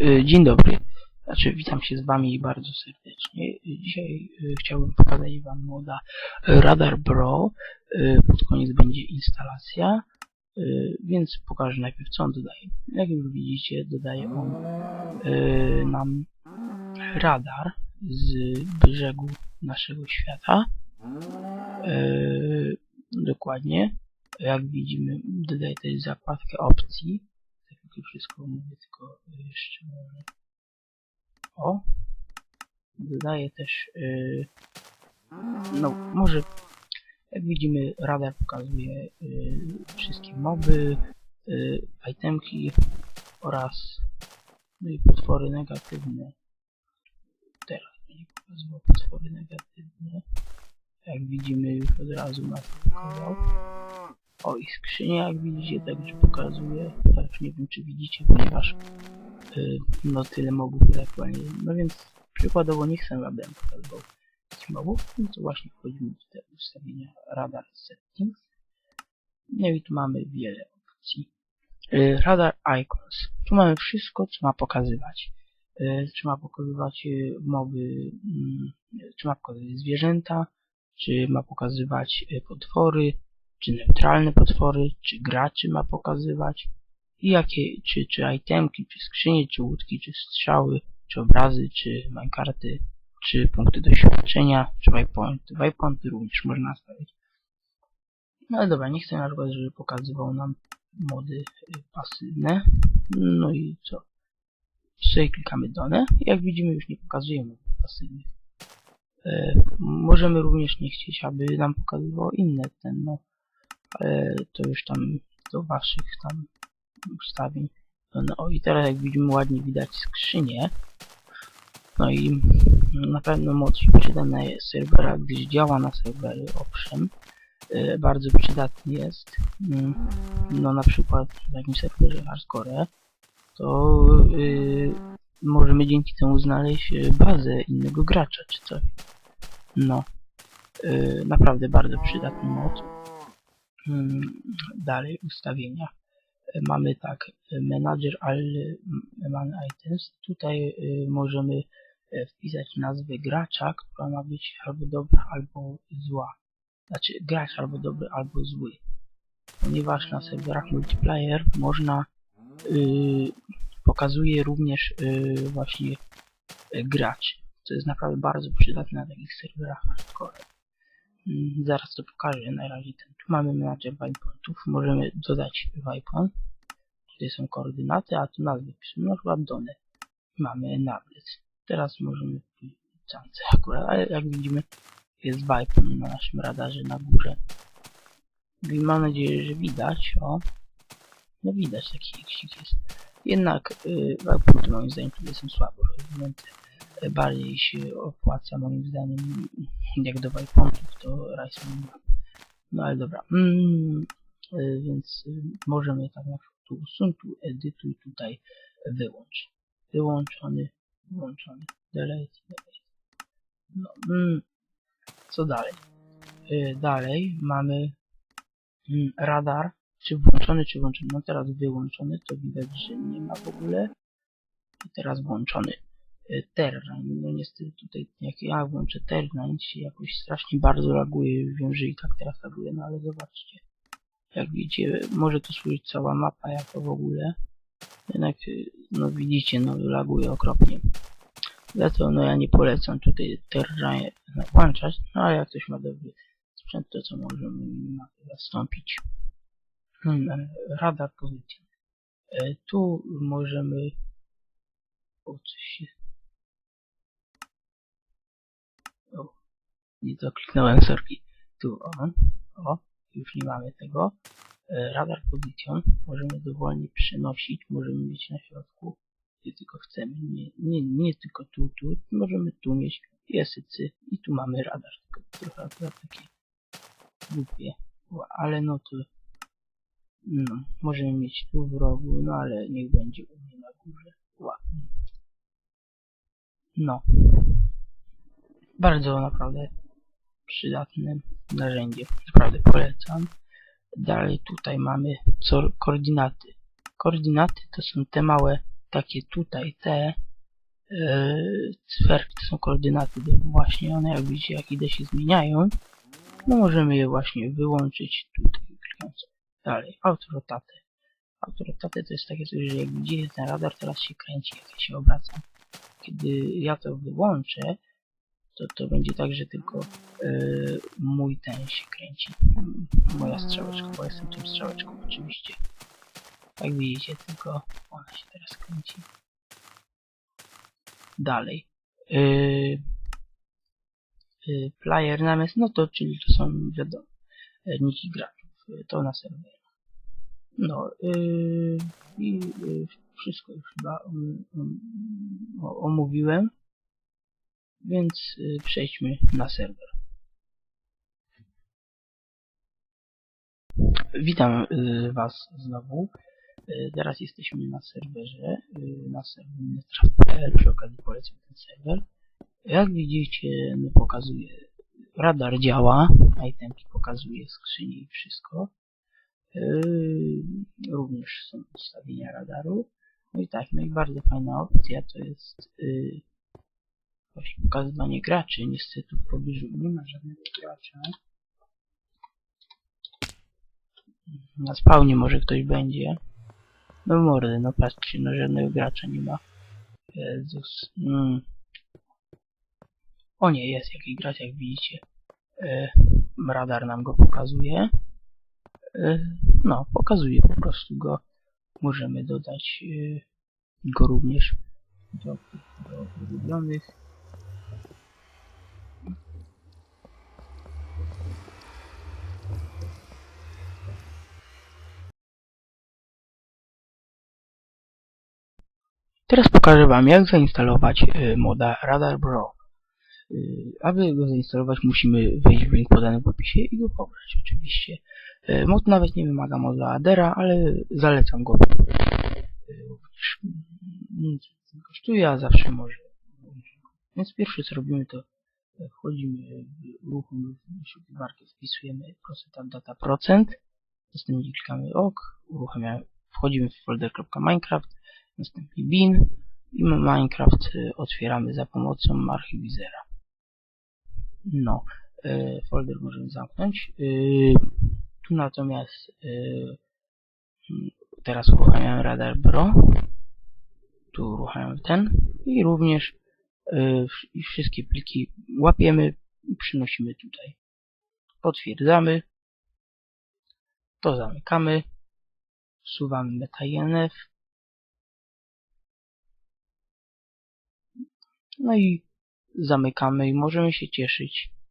Y, Dzień dobry. Znaczy, witam się z Wami bardzo serdecznie. Dzisiaj y, chciałbym pokazać Wam moda Radar Pro. Y, Pod koniec będzie instalacja, więc pokażę najpierw co on dodaje. Jak już widzicie, dodaje on nam radar z brzegu naszego świata. Dokładnie. Jak widzimy, dodaje też zakładkę opcji. To wszystko mówię, tylko jeszcze o. Dodaje też yy, no może jak widzimy radar pokazuje yy, wszystkie moby, yy, itemki oraz no i potwory negatywne. Teraz będzie pokazywał potwory negatywne. Jak widzimy już od razu na to pokazał. O i skrzynię jak widzicie także pokazuje. Tak nie wiem czy widzicie, ponieważ y, no tyle mobów aktualnie. No więc przykładowo nie chcę abym pokazywał tych mobów, no to właśnie wchodzimy do te ustawienia radar settings. No i tu mamy wiele opcji. Y, radar icons. Tu mamy wszystko co ma pokazywać. Y, czy ma pokazywać y, moby, mm, czy ma pokazywać zwierzęta, czy ma pokazywać y, potwory, czy neutralne potwory, czy graczy ma pokazywać i jakie, czy, czy itemki, czy skrzynie, czy łódki, czy strzały, czy obrazy, czy minekarty, czy punkty doświadczenia, czy waypointy. Waypointy również można stawiać. No dobra, nie chcę na przykład, żeby pokazywał nam mody y, pasywne. No i co? Sobie klikamy dane. Jak widzimy już nie pokazuje modów pasywnych. E, możemy również nie chcieć, aby nam pokazywało inne ten, no, to już tam do waszych tam ustawień. No i teraz jak widzimy ładnie widać skrzynię. No i na pewno moc się serwerach, gdyż działa na serwery, owszem. E, bardzo przydatny jest. Mm, No na przykład w jakimś serwerze hardcore to y, możemy dzięki temu znaleźć y, bazę innego gracza czy coś. No. Y, naprawdę bardzo przydatny mod. Mm, Dalej ustawienia. Y, Mamy tak, y, Manager all y, mamy items. Tutaj y, możemy y, wpisać nazwę gracza, która ma być albo dobra, albo zła. Znaczy gracz albo dobry, albo zły. Ponieważ na serwerach multiplayer można y, pokazuje również y, właśnie graczy. Co jest naprawdę bardzo przydatne na takich serwerach hardcore. Mm, Zaraz to pokażę, na razie ten. Tu mamy manager waypointów, możemy dodać waypoint. Tutaj są koordynaty, a tu nazwy piszemy, na przykład done. Mamy nablet. Teraz możemy wpisać akurat, ale jak widzimy jest waypoint na naszym radarze na górze. I mam nadzieję, że widać, o. No widać taki iksik jest. Jednak y, waypointy moim zdaniem tutaj są słabo rozwinięte. Bardziej się opłaca moim zdaniem jak do waypointów to Rise Moon. No ale dobra. Mm, y, więc y, możemy tak na przykład tu usuń, tu edytuj, tutaj wyłącz. Wyłączony, wyłączony. Delete, delete. No, mm, co dalej? Y, dalej mamy mm, radar czy włączony, czy włączony. No teraz wyłączony, to widać, że nie ma w ogóle. I teraz włączony. Y, Terrain, no niestety tutaj jak ja włączę Terrain się jakoś strasznie bardzo laguje, wiem, że i tak teraz laguje, no ale zobaczcie. Jak widzicie, może tu służyć cała mapa jako w ogóle. Jednak, y, no widzicie, no laguje okropnie. Dlatego no ja nie polecam tutaj Terrain włączać, no ale jak ktoś ma dobry sprzęt, to co możemy to zastąpić. Hmm, radar pozycji. E, tu możemy... O, coś. O, nie to kliknąłem, sorki. Tu, o, o, już nie mamy tego. E, radar pozycją możemy dowolnie przenosić, możemy mieć na środku, gdzie tylko chcemy. Nie, nie, nie tylko tu, tu, możemy tu mieć piesycy i tu mamy radar, tylko trochę akurat takie głupie, ale no to no, możemy mieć tu w rogu, no ale niech będzie u mnie na górze. Ładnie. No. Bardzo naprawdę przydatne narzędzie. Naprawdę polecam. Dalej tutaj mamy co, koordynaty. Koordynaty to są te małe takie tutaj te sferki to są koordynaty właśnie, one jak widzicie jak idę się zmieniają, no możemy je właśnie wyłączyć tutaj klikając dalej, autorotaty. Autorotaty to jest takie coś, że jak widzicie ten radar teraz się kręci, jak ja się obracam. Kiedy ja to wyłączę, to to będzie tak, że tylko e, mój ten się kręci. Moja strzałeczka, bo jestem tym strzałeczką oczywiście. Jak widzicie, tylko ona się teraz kręci. Dalej. Yy, yy, player namiast, no to czyli to są wiadomo, niki graczów. Yy, To na serwerze. No yy, i yy, wszystko już chyba um, um, omówiłem. Więc yy, przejdźmy na serwer. Witam yy, Was znowu. Yy, Teraz jesteśmy na serwerze, na serwerze przy okazji polecam ten serwer. Jak widzicie, no pokazuje, radar działa, itemki pokazuje, skrzynie i wszystko. Również są ustawienia radaru. No i tak, no i bardzo fajna opcja to jest właśnie pokazywanie graczy. Niestety w pobliżu nie ma żadnego gracza. Na spawnie może ktoś będzie. No mordy, no patrzcie, no żadnego gracza nie ma. Jezus. Mm. O nie, jest jakiś gracz, jak widzicie. E, radar nam go pokazuje. E, no, pokazuje po prostu go. Możemy dodać e, go również do, do ulubionych. Teraz pokażę Wam, jak zainstalować e, moda Radar Pro. E, Aby go zainstalować, musimy wejść w link podany w opisie i go pobrać oczywiście. E, Mod nawet nie wymaga moda Adera, ale zalecam go. Również nic nie kosztuje, a zawsze może. Więc pierwsze co robimy to e, wchodzimy w uruchom wyszukiwarkę, wpisujemy procent data procent, następnie klikamy OK, uruchamiamy, wchodzimy w folder.minecraft, następnie bin i Minecraft y, otwieramy za pomocą archiwizera. No, y, folder możemy zamknąć. Y, tu natomiast teraz uruchamiam Radar Pro. Tu uruchamiam ten i również wszystkie pliki łapiemy i przynosimy tutaj. Potwierdzamy. To zamykamy. Wsuwamy meta.inf. No i zamykamy i możemy się cieszyć